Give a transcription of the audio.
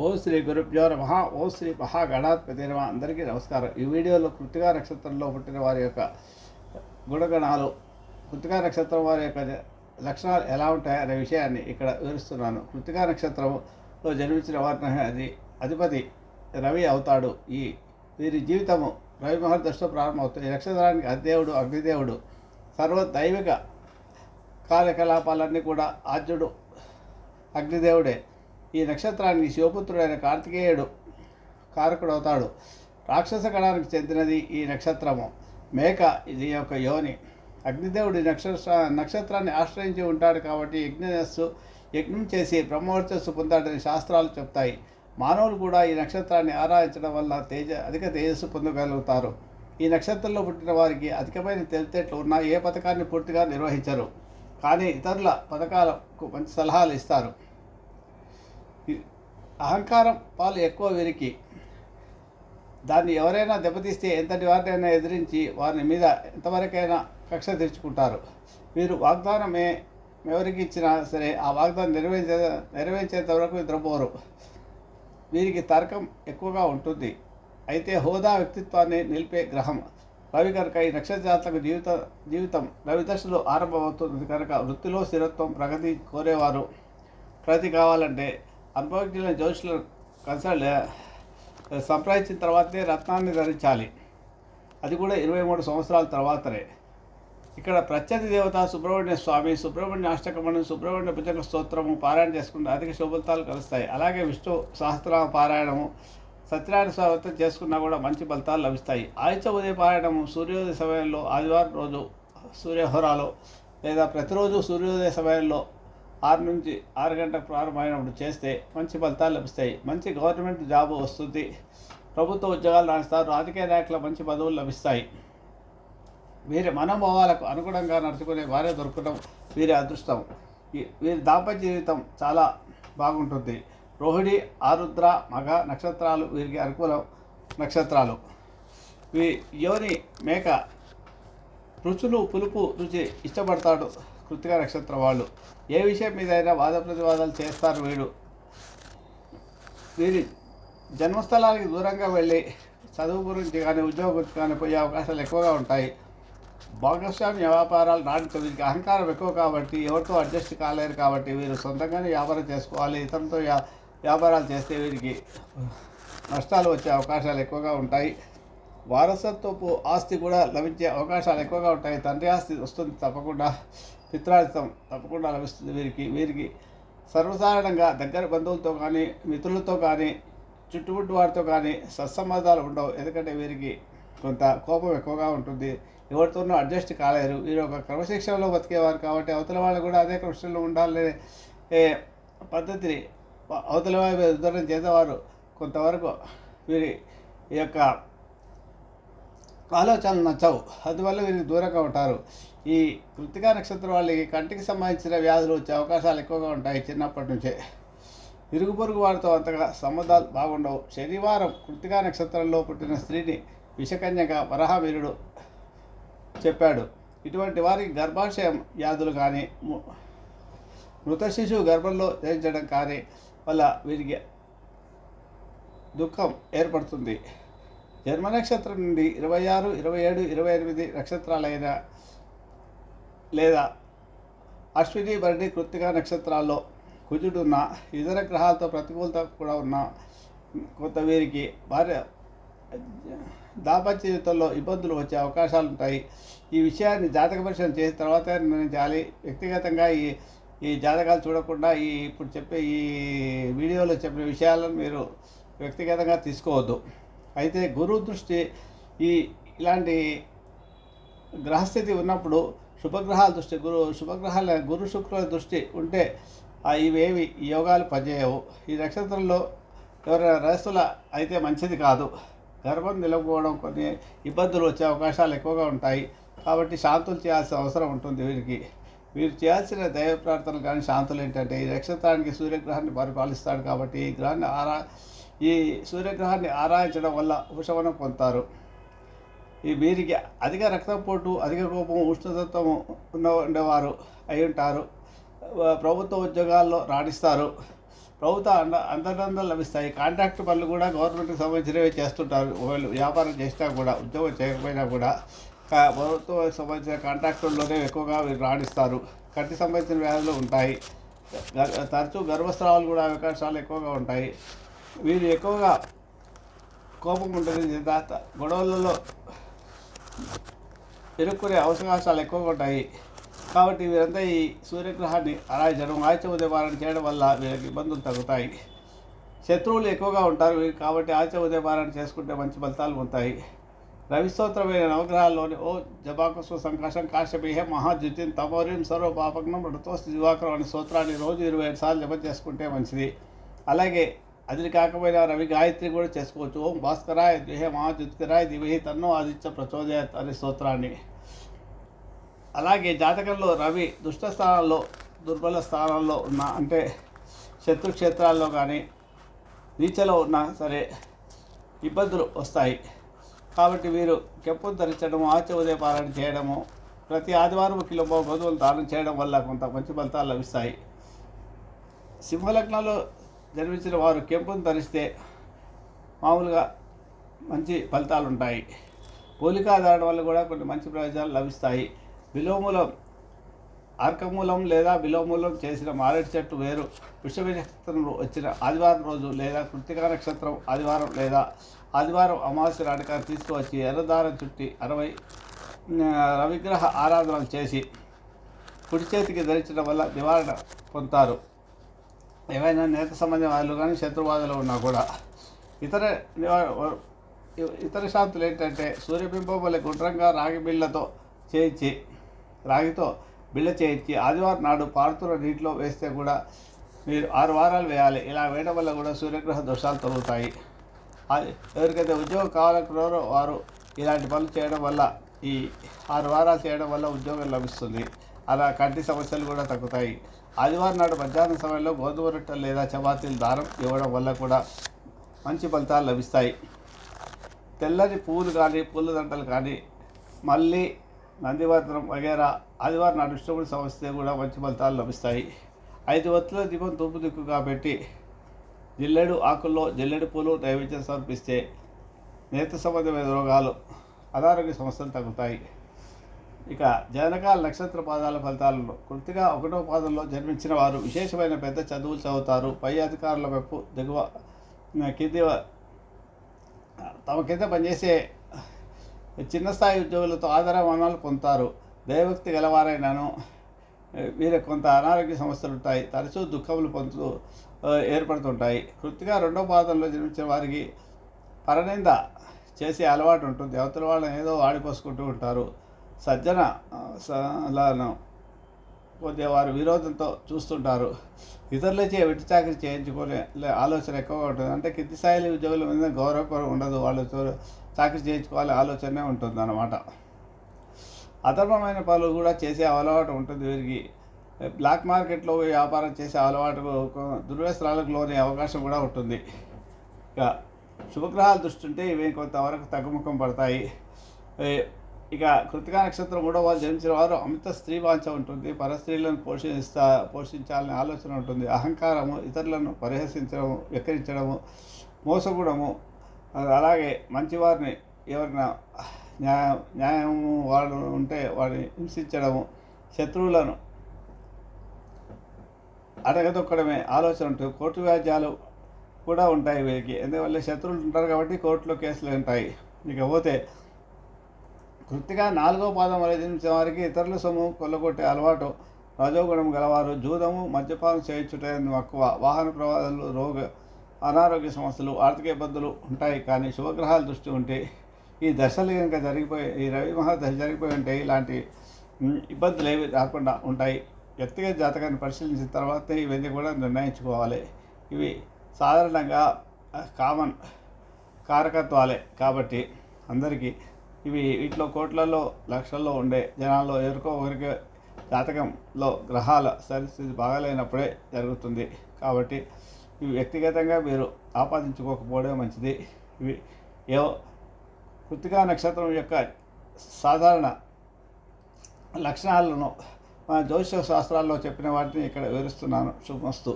ఓ శ్రీ గురుభ్యో నమ. ఓ శ్రీ మహాగణాధిపతి నమ. అందరికీ నమస్కారం. ఈ వీడియోలో కృతికా నక్షత్రంలో పుట్టిన వారి యొక్క గుణగణాలు కృతికా నక్షత్రం వారి యొక్క లక్షణాలు ఎలా ఉంటాయి అనే విషయాన్ని ఇక్కడ వివరిస్తున్నాను. కృతికా నక్షత్రంలో జన్మించిన వారిని అది అధిపతి రవి అవుతాడు. ఈ వీరి జీవితము రవి మహర్దశతో ప్రారంభమవుతుంది. ఈ నక్షత్రానికి అధిదేవుడు అగ్నిదేవుడు సర్వ దైవిక కార్యకలాపాలన్నీ కూడా ఆద్యుడు అగ్నిదేవుడే. ఈ నక్షత్రానికి శివపుత్రుడైన కార్తికేయుడు కారకుడు అవుతాడు రాక్షస గణానికి చెందినది ఈ నక్షత్రము. మేక ఇది యొక్క యోని. అగ్నిదేవుడి నక్షత్ర నక్షత్రాన్ని ఆశ్రయించి ఉంటాడు కాబట్టి యజ్ఞస్సు యజ్ఞం చేసి బ్రహ్మవర్చస్సు పొందాడని శాస్త్రాలు చెప్తాయి. మానవులు కూడా ఈ నక్షత్రాన్ని ఆరాధించడం వల్ల తేజ అధిక తేజస్సు పొందగలుగుతారు. ఈ నక్షత్రంలో పుట్టిన వారికి అధికమైన తెలివితేటలు ఉన్నా ఏ పథకాన్ని పూర్తిగా నిర్వహించరు. కానీ ఇతరుల పథకాలకు మంచి సలహాలు ఇస్తారు. అహంకారం పాలు ఎక్కువ వీరికి. దాన్ని ఎవరైనా దెబ్బతీస్తే ఎంతటి వారినైనా ఎదిరించి వారి మీద ఎంతవరకైనా కక్ష తెచ్చుకుంటారు వీరు వాగ్దానం ఎవరికి ఇచ్చినా సరే ఆ వాగ్దానం నెరవేర్చే నెరవేర్చేంత వరకు నిద్రపోరు. వీరికి తర్కం ఎక్కువగా ఉంటుంది. అయితే హోదా వ్యక్తిత్వాన్ని నిలిపే గ్రహం. రవి కనుక ఈ నక్షత్రాలకు జీవిత జీవితం రవి దశలో ఆరంభమవుతుంది కనుక వృత్తిలో స్థిరత్వం ప్రగతి కోరేవారు. ప్రగతి కావాలంటే అనుభవజ్ఞులైన జ్యోతిషులను కన్సల్ట్ సంప్రదించిన తర్వాతే రత్నాన్ని ధరించాలి. అది కూడా ఇరవై మూడు సంవత్సరాల తర్వాతనే. ఇక్కడ ప్రత్యర్థి దేవత సుబ్రహ్మణ్య స్వామి సుబ్రహ్మణ్య అష్టకమణం సుబ్రహ్మణ్య భుజంగ స్తోత్రము పారాయణ చేసుకుంటే అధిక శుభఫలితాలు కలుస్తాయి. అలాగే విష్ణు సహస్రనామ పారాయణము సత్యనారాయణ స్వామి చేసుకున్నా కూడా మంచి ఫలితాలు లభిస్తాయి. ఆయుధ ఉదయ పారాయణము సూర్యోదయ సమయంలో ఆదివారం రోజు సూర్యహోరాలో లేదా ప్రతిరోజు సూర్యోదయ సమయంలో ఆరు నుంచి ఆరు గంటలకు ప్రారంభమైనప్పుడు చేస్తే మంచి ఫలితాలు లభిస్తాయి. మంచి గవర్నమెంట్ జాబ్ వస్తుంది. ప్రభుత్వ ఉద్యోగాలు రాణిస్తారు. రాజకీయ నాయకుల మంచి పదవులు లభిస్తాయి. వీరి మనోభావాలకు అనుగుణంగా నడుచుకునే భార్య దొరకడం వీరి అదృష్టం. వీరి దాంపత్య జీవితం చాలా బాగుంటుంది. రోహిణి ఆరుద్ర మగ నక్షత్రాలు వీరికి అనుకూలం నక్షత్రాలు. వీ యోని మేక రుచులు పులుపు రుచి ఇష్టపడతాడు. కృతిక నక్షత్రం వాళ్ళు. ఏ విషయం మీద అయినా వాద ప్రతివాదాలు చేస్తారు వీడు. వీరి జన్మస్థలానికి దూరంగా వెళ్ళి చదువు గురించి కానీ ఉద్యోగం గురించి కానీ పోయే అవకాశాలు ఎక్కువగా ఉంటాయి. భాగస్వామ్య వ్యాపారాలు నాటితో వీరికి అహంకారం ఎక్కువ కాబట్టి ఎవరితో అడ్జస్ట్ కాలేరు కాబట్టి వీరు సొంతంగానే వ్యాపారం చేసుకోవాలి. ఇతరులతో వ్యా- వ్యాపారాలు చేస్తే వీరికి నష్టాలు వచ్చే అవకాశాలు ఎక్కువగా ఉంటాయి. వారసత్వపు ఆస్తి కూడా లభించే అవకాశాలు ఎక్కువగా ఉంటాయి. తండ్రి ఆస్తి వస్తుంది తప్పకుండా. పిత్రాజితం తప్పకుండా లభిస్తుంది వీరికి. వీరికి సర్వసాధారణంగా దగ్గర బంధువులతో కానీ మిత్రులతో కానీ చుట్టుముట్టు వారితో కానీ సత్సంబంధాలు ఉండవు. ఎందుకంటే వీరికి కొంత కోపం ఎక్కువగా ఉంటుంది. ఎవరితోనూ అడ్జస్ట్ కాలేరు. వీరు ఒక క్రమశిక్షణలో బతికేవారు కాబట్టి అవతల వాళ్ళు కూడా అదే క్రమశిక్షణలో ఉండాలనే పద్ధతిని అవతల వారి మీద ఉద్ధరణ చేసేవారు. కొంతవరకు వీరి ఈ యొక్క ఆలోచనలు నచ్చవు. అందువల్ల వీరికి దూరంగా ఉంటారు. ఈ కృతికా నక్షత్రం వాళ్ళకి కంటికి సంబంధించిన వ్యాధులు వచ్చే అవకాశాలు ఎక్కువగా ఉంటాయి చిన్నప్పటి నుంచే. ఇరుగు పొరుగు వారితో అంతగా సంబంధాలు బాగుండవు. శనివారం కృతికా నక్షత్రంలో పుట్టిన స్త్రీని విషకన్యగా వరహవీరుడు చెప్పాడు. ఇటువంటి వారికి గర్భాశయం వ్యాధులు కానీ మృత శిశువు గర్భంలో ధరించడం కానీ వల్ల వీరికి దుఃఖం ఏర్పడుతుంది. జన్మ నక్షత్రం నుండి ఇరవై ఆరు ఇరవై ఏడు ఇరవై ఎనిమిది నక్షత్రాలైన లేదా అశ్విని భరణి కృత్తిక నక్షత్రాల్లో కుజుడున్న ఇతర గ్రహాలతో ప్రతికూలత కూడా ఉన్న కొంత వీరికి భార్య దాంపత్య జీవితంలో ఇబ్బందులు వచ్చే అవకాశాలు ఉంటాయి. ఈ విషయాన్ని జాతక పరిశీలన చేసిన తర్వాత నిర్ణయించాలి. వ్యక్తిగతంగా ఈ ఈ జాతకాలు చూడకుండా ఈ ఇప్పుడు చెప్పే ఈ వీడియోలో చెప్పిన విషయాలను మీరు వ్యక్తిగతంగా తీసుకోవద్దు. అయితే గురువు దృష్టి ఈ ఇలాంటి గ్రహస్థితి ఉన్నప్పుడు శుభగ్రహాల దృష్టి గురు శుభగ్రహాల గురు శుక్రుల దృష్టి ఉంటే ఇవేవి యోగాలు పనిచేయవు. ఈ నక్షత్రంలో ఎవరైనా రహస్యుల అయితే మంచిది కాదు. గర్భం నిలవకపోవడం కొన్ని ఇబ్బందులు వచ్చే అవకాశాలు ఎక్కువగా ఉంటాయి. కాబట్టి శాంతులు చేయాల్సిన అవసరం ఉంటుంది వీరికి. వీరు చేయాల్సిన దైవ ప్రార్థనలు కానీ శాంతులు ఏంటంటే ఈ నక్షత్రానికి సూర్యగ్రహాన్ని పరిపాలిస్తాడు కాబట్టి ఈ గ్రహాన్ని ఆరా ఈ సూర్యగ్రహాన్ని ఆరాధించడం వల్ల ఉపశమనం పొందుతారు. ఈ వీరికి అధిక రక్తపోటు అధిక కోపం ఉష్ణతత్వం ఉన్న ఉండేవారు అయి ఉంటారు. ప్రభుత్వ ఉద్యోగాల్లో రాణిస్తారు. ప్రభుత్వ అండ అందరందరూ లభిస్తాయి. కాంట్రాక్ట్ పనులు కూడా గవర్నమెంట్కి సంబంధించినవి చేస్తుంటారు. ఒకవేళ వ్యాపారం చేసినా కూడా ఉద్యోగం చేయకపోయినా కూడా ప్రభుత్వం సంబంధించిన కాంట్రాక్టుల్లోనే ఎక్కువగా రాణిస్తారు. కంటి సంబంధించిన వ్యాధులు ఉంటాయి. తరచూ గర్భస్రావాలు కూడా అవకాశాలు ఎక్కువగా ఉంటాయి. వీరు ఎక్కువగా కోపం ఉంటుంది. తర్వాత గొడవలలో ఇరుక్కునే అవకాశాలు ఎక్కువగా ఉంటాయి. కాబట్టి వీరంతా ఈ సూర్యగ్రహాన్ని ఆరాధించడం ఆదిత్య ఉదయపారణ చేయడం వల్ల వీరికి ఇబ్బందులు తగ్గుతాయి. శత్రువులు ఎక్కువగా ఉంటారు. కాబట్టి ఆదిత్య ఉదయపారణ చేసుకుంటే మంచి ఫలితాలు ఉంటాయి. రవిస్తోత్రమైన నవగ్రహాల్లోని ఓ జబాకుస్వ సంకాశం కాశ్యపేహ మహాద్యుతిన్ తమోరిం సర్వ పాపగ్నం ఋతోస్తి దివాకరం అనే స్తోత్రాన్ని రోజు ఇరవై ఐదు సార్లు జపం చేసుకుంటే మంచిది. అలాగే అది కాకపోయినా రవి గాయత్రి కూడా చేసుకోవచ్చు. ఓం భాస్కరాయ ద్విహే మహాద్యుత్కరాయ దివహి తన్నో ఆదిత్య ప్రచోదయత్ అనే స్తోత్రాన్ని. అలాగే జాతకంలో రవి దుష్ట స్థానాల్లో దుర్బల స్థానాల్లో ఉన్న అంటే శత్రుక్షేత్రాల్లో కానీ నీచలో ఉన్నా సరే ఇబ్బందులు వస్తాయి. కాబట్టి వీరు కెప్పును ధరించడము ఆచ ఉదయపాలన చేయడము ప్రతి ఆదివారం కిలో గోధుమలు దానం చేయడం వల్ల కొంత మంచి ఫలితాలు లభిస్తాయి. సింహలగ్నంలో జన్మించిన వారు కెంపును ధరిస్తే మామూలుగా మంచి ఫలితాలు ఉంటాయి పోలికా దాడడం వల్ల కూడా కొన్ని మంచి ప్రయోజనాలు లభిస్తాయి. విలోమూలం ఆర్కమూలం లేదా విలోమూలం చేసిన మారేడు చెట్టు వేరు. వృషభ నక్షత్రం వచ్చిన ఆదివారం రోజు లేదా కృతికా నక్షత్రం ఆదివారం లేదా ఆదివారం అమావాస్య నాటకాన్ని తీసుకువచ్చి ఎర్రదారం చుట్టి అరవై రవిగ్రహ ఆరాధనలు చేసి కుడి చేతికి ధరించడం వల్ల నివారణ పొందుతారు. ఏవైనా నేత సంబంధం వాళ్ళు కానీ శత్రువాదులు ఉన్నా కూడా ఇతర ఇతర శాంతులు ఏంటంటే సూర్యబింబం వల్ల గుండ్రంగా రాగి బిళ్ళతో చేయించి రాగితో బిళ్ళ చేయించి ఆదివారం నాడు పారుతున్న నీటిలో వేస్తే కూడా మీరు ఆరు వారాలు వేయాలి. ఇలా వేయడం వల్ల కూడా సూర్యగ్రహ దోషాలు తొలుగుతాయి. అది ఎవరికైతే ఉద్యోగం కావాలనుకున్నారో వారు ఇలాంటి పనులు చేయడం వల్ల ఈ ఆరు వారాలు చేయడం వల్ల ఉద్యోగం లభిస్తుంది. అలా కంటి సమస్యలు కూడా తగ్గుతాయి. ఆదివారం నాడు మధ్యాహ్నం సమయంలో గోధుమ రొట్టెలు లేదా చపాతీలు దారం ఇవ్వడం వల్ల కూడా మంచి ఫలితాలు లభిస్తాయి. తెల్లని పువ్వులు కానీ పూల దండలు కానీ మళ్ళీ నందివర్ధనం వగేరా ఆదివారం నాడు ఇష్టపడి సమస్తే కూడా మంచి ఫలితాలు లభిస్తాయి. ఐదు వత్తుల దీపం తూపు దిక్కుగా పెట్టి జిల్లెడు ఆకుల్లో జిల్లెడు పూలు నైవేద్యం సమర్పిస్తే నేత సంబంధమైన రోగాలు అనారోగ్య సమస్యలు తగ్గుతాయి. ఇక జనకాల నక్షత్ర పాదాల ఫలితాలలో కృతిగా ఒకటో పాదంలో జన్మించిన వారు విశేషమైన పెద్ద చదువులు చదువుతారు. పై అధికారుల వైపు దిగువ కింది తమ కింద పనిచేసే చిన్న స్థాయి ఉద్యోగులతో ఆదరమానాలు పొందుతారు. దైవభక్తి గలవారైనను వీరికి కొంత అనారోగ్య సమస్యలు ఉంటాయి. తరచూ దుఃఖములు పొందుతూ ఏర్పడుతుంటాయి. కృతిగా రెండో పాదంలో జన్మించిన వారికి పరనింద చేసే అలవాటు ఉంటుంది. అవతల వాళ్ళని ఏదో వాడిపోసుకుంటూ ఉంటారు. సజ్జన సలను కొద్దిగా వారు విరోధంతో చూస్తుంటారు. ఇతరులచే వెట్టి చాకరీ చేయించుకునే ఆలోచన ఎక్కువగా ఉంటుంది. అంటే కింది స్థాయి ఉద్యోగుల మీద గౌరవం ఉండదు. వాళ్ళు చాకరి చాకరీ చేయించుకోవాలి ఆలోచనే ఉంటుంది అన్నమాట అధర్మమైన పనులు కూడా చేసే అలవాటు ఉంటుంది వీరికి. బ్లాక్ మార్కెట్లో వ్యాపారం చేసే అలవాటు దుర్వ్యసనాలకు లోనే అవకాశం కూడా ఉంటుంది. ఇక శుభగ్రహాలు దృష్టి ఉంటే ఇవి కొంతవరకు తగ్గుముఖం పడతాయి. ఇక కృతికా నక్షత్రం మూడో వాళ్ళు జన్మించిన వారు అమిత స్త్రీ వాంఛ ఉంటుంది. పరస్త్రీలను పోషిస్తా పోషించాలనే ఆలోచన ఉంటుంది. అహంకారము ఇతరులను పరిహసించడము వెక్కిరించడము మోసగుడము అలాగే మంచివారిని ఎవరైనా న్యాయ న్యాయము వాళ్ళు ఉంటే వాడిని హింసించడము శత్రువులను అడగదొక్కడమే ఆలోచన ఉంటుంది. కోర్టు వ్యాజ్యాలు కూడా ఉంటాయి వీరికి ఎందువల్ల శత్రువులు ఉంటారు కాబట్టి కోర్టులో కేసులు ఉంటాయి. ఇకపోతే కృతిగా నాలుగో పాదం వలెదించిన వారికి ఇతరుల సొమ్ము కొల్లగొట్టే అలవాటు. రజోగుణం గలవారు జూదము మద్యపానం చేయించుట మక్కువ. వాహన ప్రమాదాలు రోగ అనారోగ్య సమస్యలు ఆర్థిక ఇబ్బందులు ఉంటాయి. కానీ శుభగ్రహాల దృష్టి ఉంటే ఈ దశలు కనుక జరిగిపోయి ఈ రవి మహాదశ జరిగిపోయి ఉంటే ఇలాంటి ఇబ్బందులు ఏవి రాకుండా ఉంటాయి. వ్యక్తిగత జాతకాన్ని పరిశీలించిన తర్వాత ఇవన్నీ కూడా నిర్ణయించుకోవాలి. ఇవి సాధారణంగా కామన్ కారకత్వాలే. కాబట్టి అందరికీ ఇవి వీటిలో కోట్లలో లక్షల్లో ఉండే జనాల్లో ఎవరికో ఒకరికి జాతకంలో గ్రహాల పరిస్థితి బాగాలేనప్పుడే జరుగుతుంది. కాబట్టి ఇవి వ్యక్తిగతంగా మీరు ఆపాదించుకోకపోవడం మంచిది. ఇవి ఏవో కృతికా నక్షత్రం యొక్క సాధారణ లక్షణాలను మన జ్యోతిష శాస్త్రాల్లో చెప్పిన వాటిని ఇక్కడ వివరిస్తున్నాను. శుభమస్తు.